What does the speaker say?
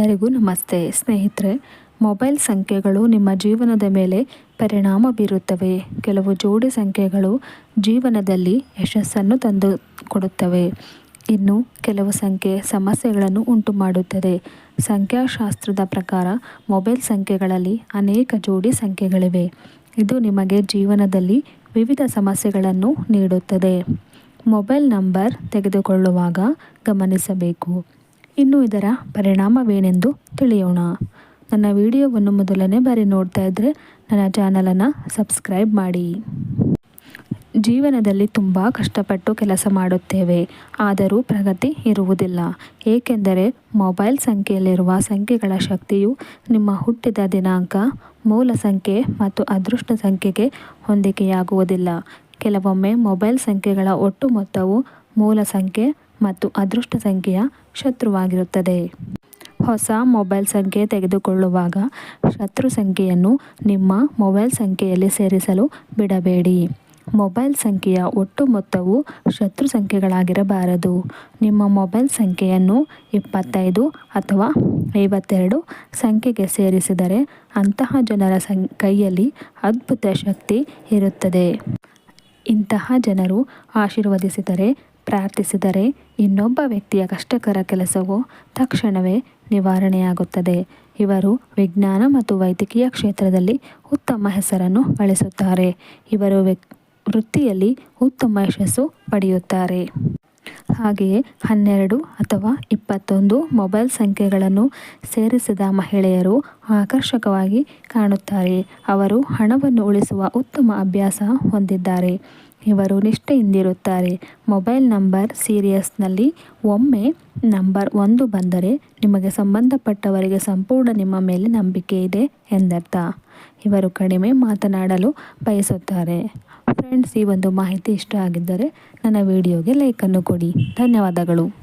ಎಲ್ಲರಿಗೂ ನಮಸ್ತೆ. ಸ್ನೇಹಿತರೆ, ಮೊಬೈಲ್ ಸಂಖ್ಯೆಗಳು ನಿಮ್ಮ ಜೀವನದ ಮೇಲೆ ಪರಿಣಾಮ ಬೀರುತ್ತವೆ. ಕೆಲವು ಜೋಡಿ ಸಂಖ್ಯೆಗಳು ಜೀವನದಲ್ಲಿ ಯಶಸ್ಸನ್ನು ತಂದು ಕೊಡುತ್ತವೆ. ಇನ್ನು ಕೆಲವು ಸಂಖ್ಯೆ ಸಮಸ್ಯೆಗಳನ್ನು ಉಂಟು ಮಾಡುತ್ತದೆ ಸಂಖ್ಯಾಶಾಸ್ತ್ರದ ಪ್ರಕಾರ ಮೊಬೈಲ್ ಸಂಖ್ಯೆಗಳಲ್ಲಿ ಅನೇಕ ಜೋಡಿ ಸಂಖ್ಯೆಗಳಿವೆ. ಇದು ನಿಮಗೆ ಜೀವನದಲ್ಲಿ ವಿವಿಧ ಸಮಸ್ಯೆಗಳನ್ನು ನೀಡುತ್ತದೆ. ಮೊಬೈಲ್ ನಂಬರ್ ತೆಗೆದುಕೊಳ್ಳುವಾಗ ಗಮನಿಸಬೇಕು. ಇನ್ನು ಇದರ ಪರಿಣಾಮವೇನೆಂದು ತಿಳಿಯೋಣ. ನನ್ನ ವಿಡಿಯೋವನ್ನು ಮೊದಲನೇ ಬಾರಿ ನೋಡ್ತಾ ಇದ್ದರೆ ನನ್ನ ಚಾನಲನ್ನು ಸಬ್ಸ್ಕ್ರೈಬ್ ಮಾಡಿ. ಜೀವನದಲ್ಲಿ ತುಂಬ ಕಷ್ಟಪಟ್ಟು ಕೆಲಸ ಮಾಡುತ್ತೇವೆ. ಆದರೂ ಪ್ರಗತಿ ಇರುವುದಿಲ್ಲ. ಏಕೆಂದರೆ ಮೊಬೈಲ್ ಸಂಖ್ಯೆಯಲ್ಲಿರುವ ಸಂಖ್ಯೆಗಳ ಶಕ್ತಿಯು ನಿಮ್ಮ ಹುಟ್ಟಿದ ದಿನಾಂಕ, ಮೂಲ ಸಂಖ್ಯೆ ಮತ್ತು ಅದೃಷ್ಟ ಸಂಖ್ಯೆಗೆ ಹೊಂದಿಕೆಯಾಗುವುದಿಲ್ಲ. ಕೆಲವೊಮ್ಮೆ ಮೊಬೈಲ್ ಸಂಖ್ಯೆಗಳ ಒಟ್ಟು ಮೊತ್ತವು ಮೂಲ ಸಂಖ್ಯೆ ಮತ್ತು ಅದೃಷ್ಟ ಸಂಖ್ಯೆಯ ಶತ್ರುವಾಗಿರುತ್ತದೆ. ಹೊಸ ಮೊಬೈಲ್ ಸಂಖ್ಯೆ ತೆಗೆದುಕೊಳ್ಳುವಾಗ ಶತ್ರು ಸಂಖ್ಯೆಯನ್ನು ನಿಮ್ಮ ಮೊಬೈಲ್ ಸಂಖ್ಯೆಯಲ್ಲಿ ಸೇರಿಸಲು ಬಿಡಬೇಡಿ. ಮೊಬೈಲ್ ಸಂಖ್ಯೆಯ ಒಟ್ಟು ಮೊತ್ತವು ಶತ್ರು ಸಂಖ್ಯೆಗಳಾಗಿರಬಾರದು. ನಿಮ್ಮ ಮೊಬೈಲ್ ಸಂಖ್ಯೆಯನ್ನು ಇಪ್ಪತ್ತೈದು ಅಥವಾ ಐವತ್ತೆರಡು ಸಂಖ್ಯೆಗೆ ಸೇರಿಸಿದರೆ ಅಂತಹ ಜನರ ಸಂ, ಕೈಯಲ್ಲಿ ಅದ್ಭುತ ಶಕ್ತಿ ಇರುತ್ತದೆ. ಇಂತಹ ಜನರು ಆಶೀರ್ವದಿಸಿದರೆ ಪ್ರಾರ್ಥಿಸಿದರೆ ಇನ್ನೊಬ್ಬ ವ್ಯಕ್ತಿಯ ಕಷ್ಟಕರ ಕೆಲಸವು ತಕ್ಷಣವೇ ನಿವಾರಣೆಯಾಗುತ್ತದೆ. ಇವರು ವಿಜ್ಞಾನ ಮತ್ತು ವೈದ್ಯಕೀಯ ಕ್ಷೇತ್ರದಲ್ಲಿ ಉತ್ತಮ ಹೆಸರನ್ನು ಗಳಿಸುತ್ತಾರೆ. ಇವರು ವೃತ್ತಿಯಲ್ಲಿ ಉತ್ತಮ ಯಶಸ್ಸು ಪಡೆಯುತ್ತಾರೆ. ಹಾಗೆಯೇ ಹನ್ನೆರಡು ಅಥವಾ ಇಪ್ಪತ್ತೊಂದು ಮೊಬೈಲ್ ಸಂಖ್ಯೆಗಳನ್ನು ಸೇರಿಸಿದ ಮಹಿಳೆಯರು ಆಕರ್ಷಕವಾಗಿ ಕಾಣುತ್ತಾರೆ. ಅವರು ಹಣವನ್ನು ಉಳಿಸುವ ಉತ್ತಮ ಅಭ್ಯಾಸ ಹೊಂದಿದ್ದಾರೆ. ಇವರು ನಿಷ್ಠೆಯಿಂದಿರುತ್ತಾರೆ. ಮೊಬೈಲ್ ನಂಬರ್ ಸೀರಿಯಸ್ನಲ್ಲಿ ಒಮ್ಮೆ ನಂಬರ್ ಒಂದು ಬಂದರೆ ನಿಮಗೆ ಸಂಬಂಧಪಟ್ಟವರಿಗೆ ಸಂಪೂರ್ಣ ನಿಮ್ಮ ಮೇಲೆ ನಂಬಿಕೆ ಇದೆ ಎಂದರ್ಥ. ಇವರು ಕಡಿಮೆ ಮಾತನಾಡಲು ಬಯಸುತ್ತಾರೆ. ಫ್ರೆಂಡ್ಸ್, ಈ ಒಂದು ಮಾಹಿತಿ ಇಷ್ಟ ಆಗಿದ್ದರೆ ನನ್ನ ವಿಡಿಯೋಗೆ ಲೈಕನ್ನು ಕೊಡಿ. ಧನ್ಯವಾದಗಳು.